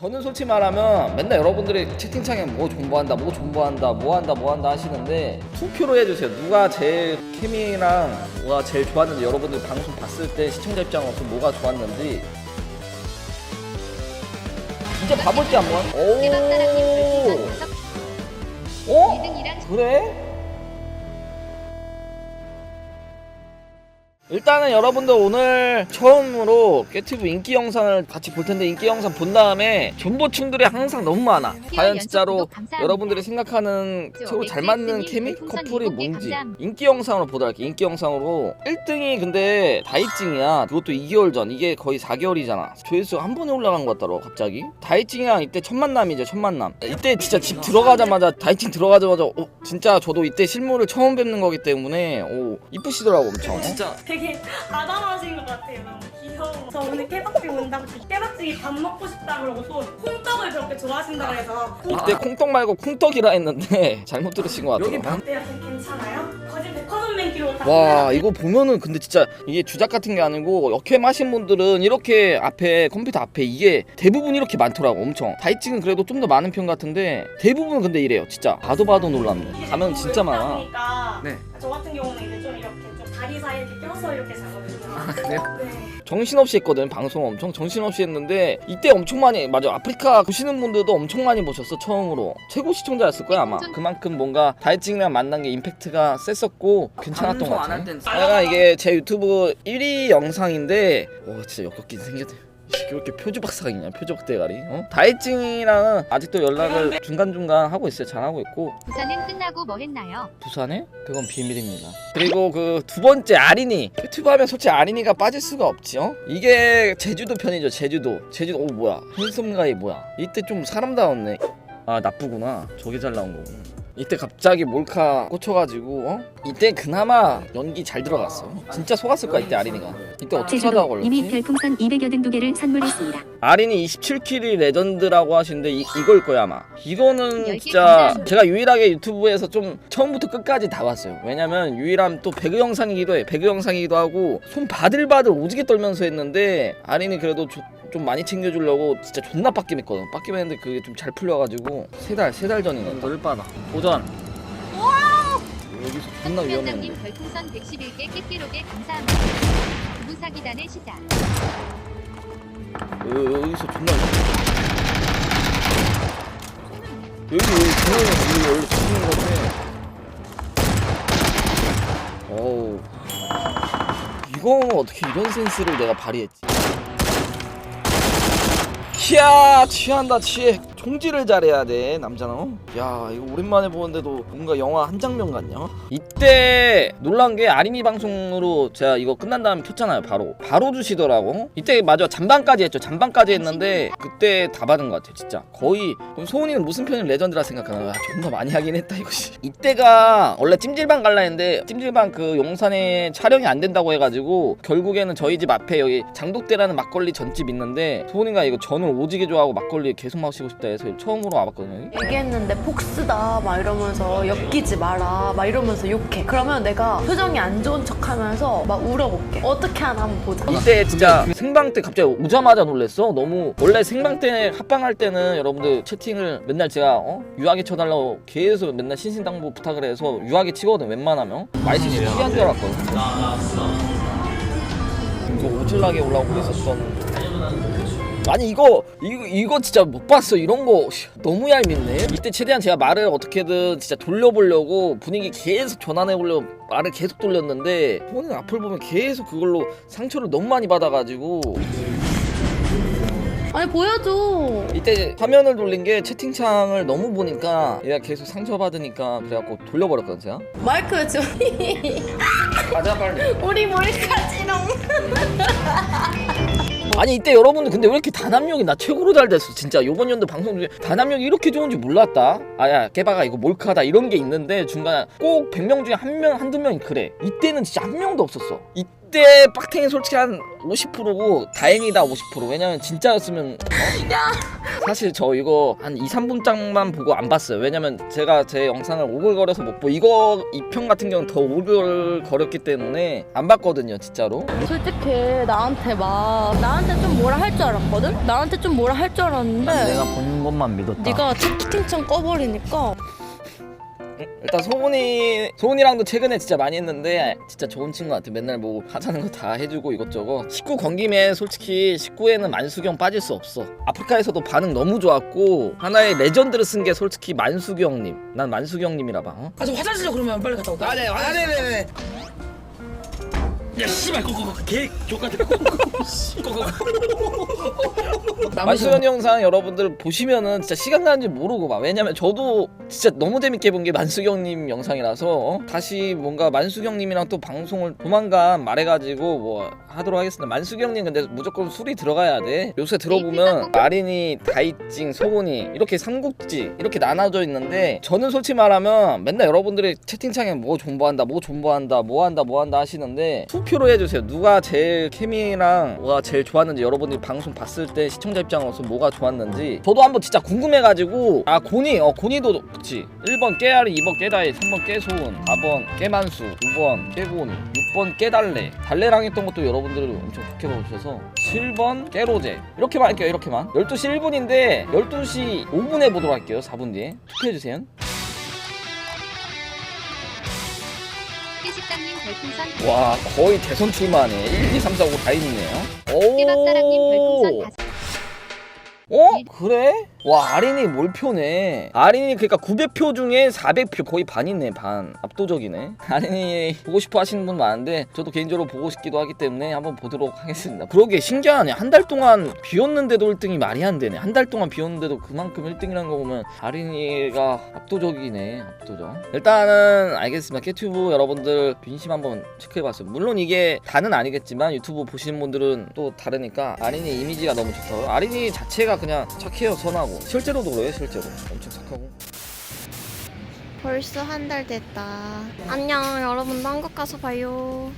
저는 솔직히 말하면 맨날 여러분들이 채팅창에 뭐 존버한다 뭐 존버한다 뭐 한다 뭐 한다 하시는데 투표로 해주세요 누가 제일 케미랑 뭐가 제일 좋았는지 여러분들 방송 봤을 때 시청자 입장으로서 뭐가 좋았는지 이제 봐볼게 한번 오 어? 2등이랑 그래? 일단은 여러분들 오늘 처음으로 깨튜브 인기 영상을 같이 볼 텐데 인기 영상 본 다음에 존버충들이 항상 너무 많아. 과연 진짜로 여러분들이 생각하는 최고 잘 맞는 케미 커플이 뭔지 인기 영상으로 보도록 할게. 인기 영상으로 1등이 근데 다이찡이야. 그것도 2개월 전. 이게 거의 4개월이잖아. 조회수가 한 번에 올라간 것 같더라고 갑자기. 다이찡이랑 이때 첫 만남이죠. 첫 만남. 이때 진짜 집 들어가자마자 다이찡 들어가자마자 어, 진짜 저도 이때 실물을 처음 뵙는 거기 때문에 오, 이쁘시더라고 엄청. 진짜 되게 아담하신 것 같아요. 너무 귀여워. 저 오늘 깨박지 온다고 깨박지 밥 먹고 싶다 그러고 또 콩떡을 그렇게 좋아하신다고 해서 이때 콩떡 말고 콩떡이라 했는데 잘못 들으신 것 같아요. 어때요? 좀 괜찮아요? 거진 백화점 맨기로 다와 이거 보면은 근데 진짜 이게 주작 같은 게 아니고 역캠 하신 분들은 이렇게 앞에 컴퓨터 앞에 이게 대부분 이렇게 많더라고 엄청 다이칭은 그래도 좀 더 많은 편 같은데 대부분 근데 이래요 진짜 봐도 봐도 놀랍네 가면 진짜 많아 네. 저 같은 경우는 이제 다리 사이에 이렇게 껴서 이렇게 자거든요. 아, 그래요? 네. 정신없이 했거든 방송 엄청 정신없이 했는데 이때 엄청 많이 맞아 아프리카 보시는 분들도 엄청 많이 보셨어 처음으로 최고 시청자였을 거야 아마 그만큼 뭔가 다이칭이랑 만난 게 임팩트가 셌었고 괜찮았던 것 같아 내가 이게 제 유튜브 1위 영상인데 와 진짜 역겹긴 생겼네 이 이렇게 표주박사이냐 표주박 대가리 어? 다이칭이랑은 아직도 연락을 중간중간 하고 있어요 잘하고 있고 부산은 끝나고 뭐 했나요? 부산에? 그건 비밀입니다. 그리고 그 두 번째 아린이 유튜브 하면 솔직히 아린이가 빠질 수가 없지 어? 이게 제주도 편이죠 제주도 제주도 오 뭐야 handsome 뭐야 이때 좀 사람다웠네 아 나쁘구나 저게 잘 나온 거구나 이때 갑자기 몰카 꽂혀가지고 어? 이때 그나마 연기 잘 들어갔어 진짜 속았을 거야 이때 아린이가 이때 어떻게 하다가 제주도 이미 걸렸지? 별풍선 282개를 선물했습니다. 아린이 27킬이 레전드라고 하시는데 이, 이걸 거야 아마 이거는 진짜. 제가 유일하게 유튜브에서 좀 처음부터 끝까지 다 봤어요 왜냐면 유일한 또 배그 영상이기도 해 배그 영상이기도 하고 손 바들바들 오지게 떨면서 했는데 아린이 그래도 조- 좀 많이 챙겨주려고 진짜 존나 빡김했거든. 빡김했는데 그게 좀 잘 풀려가지고 세 달 세 달 전이네 덜바다. 도전. 여기서 존나 위험했는데 별풍선 111개 깨끼로게 감사합니다. 부부 사기단의 시작. 여- 여기서 존나 여기 여기 중앙에 여기 원래 죽는 건데 어우. 이거 어떻게 이런 센스를 내가 발휘했지 키야 취한다 취해 총질을 잘해야 돼 남자는. 어? 야 이거 오랜만에 보는데도 뭔가 영화 한 장면 같냐? 이때 놀란 게 아린이 방송으로 제가 이거 끝난 다음에 켰잖아요 바로. 바로 주시더라고. 이때 맞아 잠방까지 했죠. 잠방까지 했는데 그때 다 받은 것 같아요 진짜. 거의 그럼 소은이는 무슨 편이 레전드라 생각하나? 아 존나 많이 하긴 했다 이거지 이때가 원래 찜질방 갈라 했는데 찜질방 그 용산에 촬영이 안 된다고 해가지고 결국에는 저희 집 앞에 여기 장독대라는 막걸리 전집 있는데 소은이가 이거 전을 오지게 좋아하고 막걸리 계속 마시고 싶다 해서 처음으로 와봤거든요 얘기했는데 폭스다 막 이러면서 엮이지 마라 막 이러면서 욕해 그러면 내가 표정이 안 좋은 척 하면서 막 울어볼게 어떻게 하나 한번 보자 이때 진짜 생방 때 갑자기 오자마자 놀랬어. 너무 원래 생방 때 합방할 때는 여러분들 채팅을 맨날 제가 어? 유하게 쳐달라고 계속 맨날 신신당부 부탁을 해서 유하게 치거든 웬만하면 말씀이 피한 줄 알았거든. 이거 오질나게 올라오고 있었던. 아니 이거 이거 이거 진짜 못 봤어. 이런 거 씨, 너무 얄밉네. 이때 최대한 제가 말을 어떻게든 진짜 돌려보려고 분위기 계속 전환해 보려고 말을 계속 돌렸는데 본인 앞을 보면 계속 그걸로 상처를 너무 많이 받아가지고. 아니 보여줘. 이때 화면을 돌린 게 채팅창을 너무 보니까 얘가 계속 상처받으니까 그래갖고 돌려버렸거든 제가. 마이크 좀 가자 빨리. 우리 머리카지롱 아니 이때 여러분들 근데 왜 이렇게 단합력이 나 최고로 잘 됐어? 진짜 요번 연도 방송 중에 단합력이 이렇게 좋은지 몰랐다. 아야 깨바가 이거 몰카다 이런 게 있는데 중간에 꼭 100명 중에 한 명 한두 명이 그래. 이때는 진짜 한 명도 없었어. 이 이때 빡탱이 솔직히 한 50%고 다행이다 50% 왜냐면 진짜였으면 어? 사실 저 이거 한 2, 3분장만 보고 안 봤어요. 왜냐면 제가 제 영상을 오글거려서 못 보고 이거 이 편 같은 경우는 더 오글거렸기 때문에 안 봤거든요 진짜로 솔직히 나한테 막 나한테 좀 뭐라 할 줄 알았거든? 나한테 좀 뭐라 할 줄 알았는데 본 것만 믿었다 네가 채팅창 꺼버리니까 일단 소은이 소은이랑도 최근에 진짜 많이 했는데 진짜 좋은 친구 같아. 맨날 뭐 하자는 거 다 해주고 이것저것. 19건 김에 솔직히 19에는 만수경 빠질 수 없어. 아프리카에서도 반응 너무 좋았고 하나의 레전드를 쓴 게 솔직히 만수경님. 난 만수경님이라 봐. 어? 가서 화장실 좀 그러면 빨리 갔다 올까? 아, 네, 아, 네, 네, 네. 야 씨발 그거 개 족같은 만수경 영상 여러분들 보시면은 진짜 시간 가는 줄 모르고 막 왜냐면 저도 진짜 너무 재밌게 본 게 만수경님 영상이라서 어? 다시 뭔가 만수경님이랑 또 방송을 조만간 말해가지고 뭐 하도록 하겠습니다. 만수경님 근데 무조건 술이 들어가야 돼. 요새 들어보면 마린이 다이찡 소은이 이렇게 삼국지 이렇게 나눠져 있는데 저는 솔직히 말하면 맨날 여러분들이 채팅창에 뭐 존버한다 뭐 존버한다 뭐 한다 뭐 한다 하시는데 투표로 해주세요. 누가 제일 케미랑 뭐가 제일 좋았는지 여러분들이 방송 봤을 때 시청자 입장으로서 뭐가 좋았는지 저도 한번 진짜 궁금해가지고 아 고니 어 고니도 그치 1번 깨알이 2번 깨다이 3번 깨소은 4번 깨만수 5번 깨고니 6번 깨달래 달래랑 했던 것도 여러분들이 엄청 좋게 봐주셔서 7번 깨로제. 이렇게만 할게요 이렇게만. 12시 1분인데 12시 5분에 보도록 할게요 4분 뒤에. 투표해주세요 깨식당님 별풍선 와 거의 대선 출마네 1, 2, 3, 4, 5 다 있네요 깨박사랑님 오 별풍선 다섯 어? 그래? 와 아린이 몰표네? 아린이 그러니까 900표 중에 400표 거의 반이네 반. 압도적이네. 아린이 보고 싶어 하시는 분 많은데 저도 개인적으로 보고 싶기도 하기 때문에 한번 보도록 하겠습니다. 그러게 신기하네. 한 달 동안 비웠는데도 1등이 말이 안 되네. 한 달 동안 비웠는데도 그만큼 1등이라는 거 보면 아린이가 압도적이네 압도적. 일단은 알겠습니다. 깨튜브 여러분들 빈심 한번 체크해봤어요. 물론 이게 다는 아니겠지만 유튜브 보시는 분들은 또 다르니까 아린이 이미지가 너무 좋다 아린이 자체가 그냥 착해요 선 하고 실제로도 그래요 실제로 엄청 착하고 벌써 한 달 됐다. 안녕, 여러분도 한국 가서 봐요.